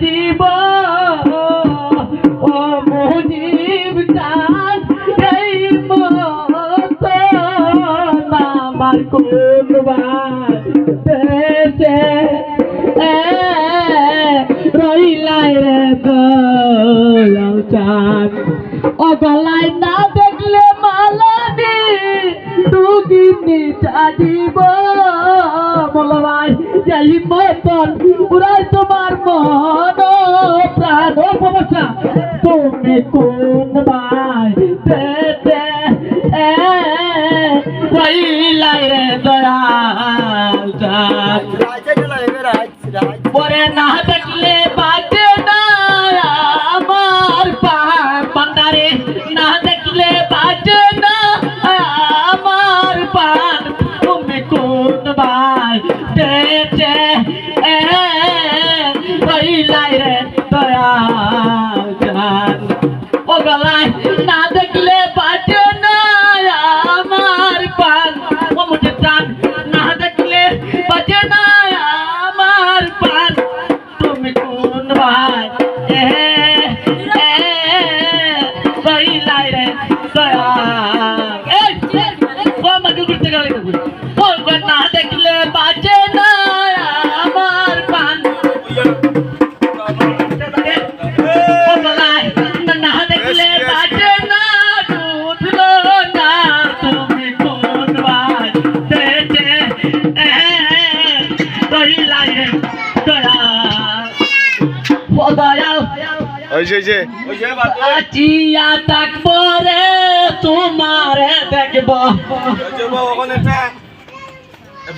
দিব ও মুজিব চান এই মত আমার কোন দেশে। রইলাই রে দয়াল চান ও গলায় না দেখলে মালানি বলো ভাই যাই মতন উড়াই তোমার মন প্রাণ সমস্যা। তুমি কোন এ রইলাই রে দয়াল পরে না দেখলে বাজে না। রে দয়াল জান ও গলায় না ওই যে যে চিয়া তাক পরে তোমারে দেখব। ওখানে